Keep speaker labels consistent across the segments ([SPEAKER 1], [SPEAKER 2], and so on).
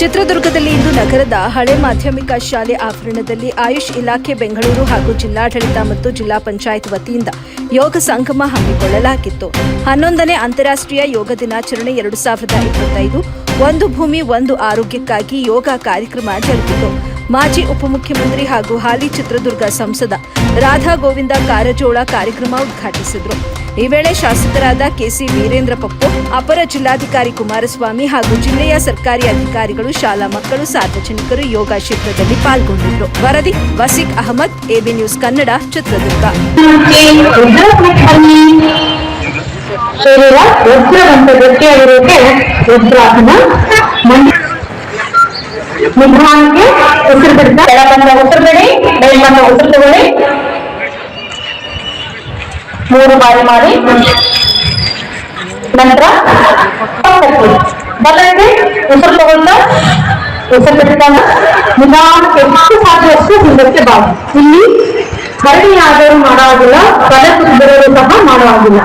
[SPEAKER 1] ಚಿತ್ರದುರ್ಗದಲ್ಲಿ ಇಂದು ನಗರದ ಹಳೆ ಮಾಧ್ಯಮಿಕ ಶಾಲೆ ಆವರಣದಲ್ಲಿ ಆಯುಷ್ ಇಲಾಖೆ ಬೆಂಗಳೂರು ಹಾಗೂ ಜಿಲ್ಲಾಡಳಿತ ಮತ್ತು ಜಿಲ್ಲಾ ಪಂಚಾಯತ್ ವತಿಯಿಂದ ಯೋಗ ಸಂಗಮ ಹಮ್ಮಿಕೊಳ್ಳಲಾಗಿತ್ತು. ಹನ್ನೊಂದನೇ ಅಂತಾರಾಷ್ಟ್ರೀಯ ಯೋಗ ದಿನಾಚರಣೆ ಎರಡು ಸಾವಿರದ ಇಪ್ಪತ್ತೈದು, ಒಂದು ಭೂಮಿ, ಒಂದು ಆರೋಗ್ಯಕ್ಕಾಗಿ ಯೋಗ ಕಾರ್ಯಕ್ರಮ ಜರುಗಿತು. ಮಾಜಿ ಉಪಮುಖ್ಯಮಂತ್ರಿ ಹಾಗೂ ಹಾಲಿ ಚಿತ್ರದುರ್ಗ ಸಂಸದ ರಾಧಾ ಗೋವಿಂದ ಕಾರಜೋಳ ಕಾರ್ಯಕ್ರಮ ಉದ್ಘಾಟಿಸಿದರು. ಈ ವೇಳೆ ಶಾಸಕರಾದ ಕೆಸಿ ವೀರೇಂದ್ರ ಪಪ್ಪು, ಅಪರ ಜಿಲ್ಲಾಧಿಕಾರಿ ಕುಮಾರಸ್ವಾಮಿ ಹಾಗೂ ಜಿಲ್ಲೆಯ ಸರ್ಕಾರಿ ಅಧಿಕಾರಿಗಳು, ಶಾಲಾ ಮಕ್ಕಳು, ಸಾರ್ವಜನಿಕರು ಯೋಗ ಕ್ಷೇತ್ರದಲ್ಲಿ ಪಾಲ್ಗೊಂಡಿದ್ದರು. ವರದಿ, ವಸೀಕ್ ಅಹಮದ್, ಎಬಿ ನ್ಯೂಸ್ ಕನ್ನಡ, ಚಿತ್ರದುರ್ಗ.
[SPEAKER 2] ಉತ್ತರ ಉಸಿರು ಬಿಡಿ ಉಸಿರು ತಗೊಳ್ಳಿ. ಮೂರು ಬಾರಿ ಮಾಡಿ. ನಂತರ ಬಲಕ್ಕೆ ಉಸಿರು ತಗೊಂಡ ಉಸಿರು ಬಿಡ್ತಾಗ ನಿಧಾನಕ್ಕೆ ಎಷ್ಟು ಸಾಧ್ಯ ಅಷ್ಟು ಹಿಂದಕ್ಕೆ ಬಾ. ಇಲ್ಲಿ ಕಡಿಮೆ ಆದರೂ ಮಾಡುವಾಗಿಲ್ಲ ತಲೆ ಸುತ್ತಿದರೂ ಸಹ ಮಾಡುವಾಗಿಲ್ಲ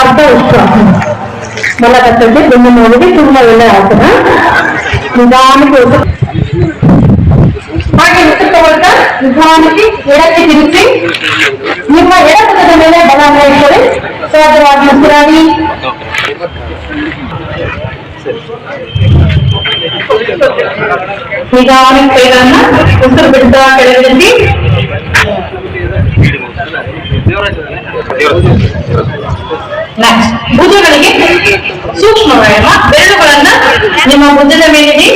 [SPEAKER 2] ಅರ್ಧ ಬಲ ಬಲಗತ್ತಕ್ಕೆ ಬೆನ್ನು ನೋವಿಗೆ ತುಂಬಾ ಒಳ್ಳೆ ಆಸನ ನಿಧಾನಕ್ಕೆ ಉಸಿರು ಹಾಗೆ ಉಸಿರು ತಗೊಳ್ತಾ ನಿಧಾನಕ್ಕೆ ಎಡಕ್ಕೆ ತಿರುಗಿಸಿ ನಿಮ್ಮ ಎಡಪಕ್ಕದ ಮೇಲೆ ಬಲ ಇಟ್ಟರೆ ಸಹಜವಾಗಿ ಉಸಿರಾಡಿ ನಿಧಾನಕ್ಕೆ ಕೈಗಳನ್ನ ಉಸಿರು ಬಿಡ್ತಾ ಕೆಳಗಿಳಿಸಿ ನೆಕ್ಸ್ಟ್ ಭುಜಗಳಿಗೆ ಸೂಕ್ಷ್ಮ ವ್ಯಾಯಾಮ ಬೆರಳುಗಳನ್ನ ನಿಮ್ಮ ಭುಜದ ಮೇಲೆ